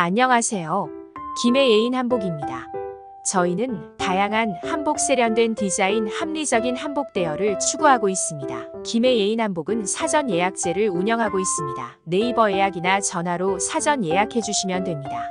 안녕하세요. 김의 예인 한복입니다. 저희는 다양한 한복 세련된 디자인 합리적인 한복 대여를 추구하고 있습니다. 김의 예인 한복은 사전 예약제를 운영하고 있습니다. 네이버 예약이나 전화로 사전 예약해 주시면 됩니다.